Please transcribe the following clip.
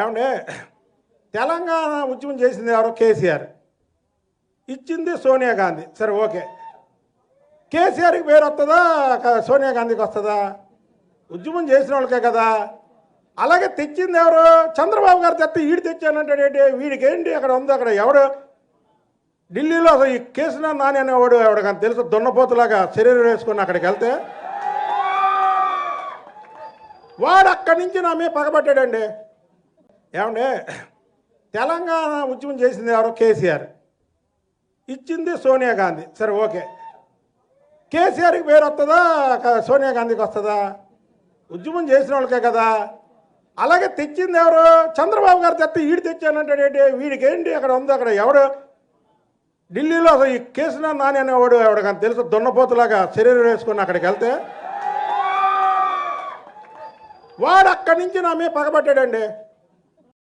ఏమంటే తెలంగాణ ఉద్యమం చేసింది ఎవరో కేసీఆర్. ఇచ్చింది సోనియా గాంధీ. సరే ఓకే. కేసీఆర్కి పేరు వస్తుందా? సోనియా గాంధీకి వస్తుందా? ఉద్యమం చేసిన వాళ్ళకే కదా. అలాగే తెచ్చింది ఎవరు? చంద్రబాబు గారు తెస్తే ఈడు తెచ్చానంటాడేంటి వీడికి ఏంటి అక్కడ ఉంది అక్కడ ఎవడు? ఢిల్లీలో అసలు ఈ కేసున నాని అనేవాడు ఎవడు కానీ తెలుసు? దున్నపోతులాగా శరీరం వేసుకుని అక్కడికి వెళ్తే? వాడు అక్కడి నుంచి నా మీద పగబట్టాడండి. ఏమంటే తెలంగాణ ఉద్యమం చేసింది ఎవరో కేసీఆర్. ఇచ్చింది సోనియా గాంధీ. సరే ఓకే. కేసీఆర్కి పేరు వస్తుందా? సోనియా గాంధీకి వస్తుందా? ఉద్యమం చేసిన వాళ్ళకే కదా. అలాగే తెచ్చింది ఎవరు? చంద్రబాబు గారు తెస్తే ఈడు తెచ్చానంటాడేంటి వీడికి ఏంటి అక్కడ ఉంది అక్కడ ఎవడు? ఢిల్లీలో అసలు ఈ కేసున నాని అనేవాడు ఎవడు కానీ తెలుసు? దున్నపోతులాగా శరీరం వేసుకుని అక్కడికి వెళ్తే? వాడు అక్కడి నుంచి నా మీద పగబట్టాడండి.